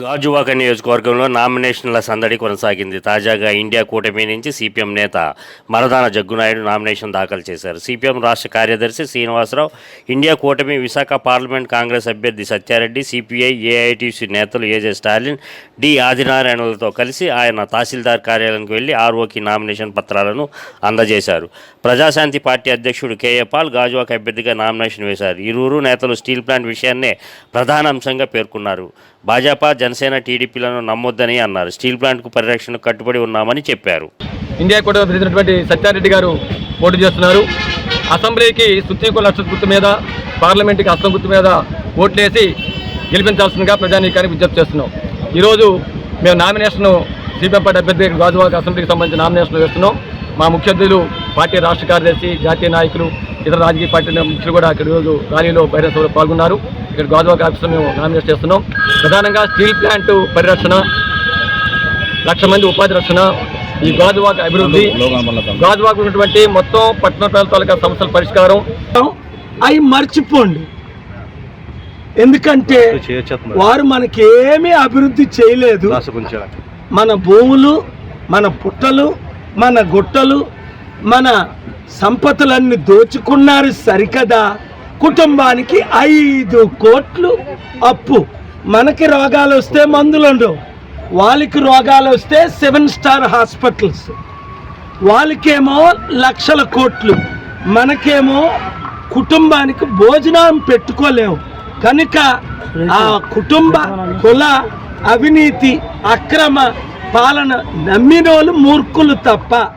గాజువాక నియోజకవర్గంలో నామినేషన్ల సందడి కొనసాగింది. తాజాగా ఇండియా కూటమి నుంచి సిపిఎం నేత మరదాన జగ్గునాయుడు నామినేషన్ దాఖలు చేశారు. సిపిఎం రాష్ట్ర కార్యదర్శి శ్రీనివాసరావు ఇండియా కూటమి విశాఖ పార్లమెంట్ కాంగ్రెస్ అభ్యర్థి సత్యారెడ్డి సిపిఐ ఏఐటీసీ నేతలు ఏజే స్టాలిన్ డి ఆదినారాయణలతో కలిసి ఆయన తహసీల్దార్ కార్యాలయానికి వెళ్ళి ఆర్ఓకి నామినేషన్ పత్రాలను అందజేశారు. ప్రజాశాంతి పార్టీ అధ్యక్షుడు కేఏ పాల్ గాజువాక అభ్యర్థిగా నామినేషన్ వేశారు. ఇరువురు నేతలు స్టీల్ ప్లాంట్ విషయాన్నే ప్రధాన అంశంగా పేర్కొన్నారు. భాజపా జనసేన టీడీపీలను నమ్మొద్దని అన్నారు. స్టీల్ ప్లాంట్కు పరిరక్షణకు కట్టుబడి ఉన్నామని చెప్పారు. ఇండియా కూడా ప్రతినిధినటువంటి సత్యారెడ్డి గారు పోటీ చేస్తున్నారు. అసెంబ్లీకి సుత్రీకు లక్ష గుర్తు మీద పార్లమెంట్కి అస్తం గుర్తు మీద ఓట్లేసి గెలిపించాల్సిందిగా ప్రజానీకానికి విజ్ఞప్తి చేస్తున్నాం. ఈరోజు మేము నామినేషన్ సిపిఎం పార్టీ అభ్యర్థి గాజువాక అసెంబ్లీకి సంబంధించిన నామినేషన్ వేస్తున్నాం. మా ముఖ్య అతిథులు పార్టీ రాష్ట్ర కార్యదర్శి జాతీయ నాయకులు ఇతర రాజకీయ పార్టీ ముఖ్యులు కూడా ఇక్కడ ఈరోజు ర్యాలీలో బహిరంగ సభలో పాల్గొన్నారు. ఇక్కడ గాజువాక ఆఫీసులో మేము నామినేట్ చేస్తున్నాం. ప్రధానంగా స్టీల్ ప్లాంట్ పరిరక్షణ లక్ష మంది ఉపాధి రక్షణ ఈ గాజువాక అభివృద్ధి గాజువాక ఉన్నటువంటి మొత్తం పట్టణ ప్రాంతాల సమస్యల పరిష్కారం. అవి మర్చిపోండి. ఎందుకంటే వారు మనకి ఏమీ అభివృద్ధి చేయలేదు. మన భూములు మన పుట్టలు మన గుట్టలు మన సంపదలన్నీ దోచుకున్నారు సరికదా? కుటుంబానికి ఐదు కోట్లు అప్పు. మనకి రోగాలు వస్తే మందులు ఉండవు. వాళ్ళకి రోగాలు వస్తే సెవెన్ స్టార్ హాస్పిటల్స్. వాళ్ళకేమో లక్షల కోట్లు. మనకేమో కుటుంబానికి భోజనం పెట్టుకోలేము కనుక ఆ కుటుంబ కుల అవినీతి అక్రమ పాలన నమ్మినోళ్ళు మూర్ఖులు తప్ప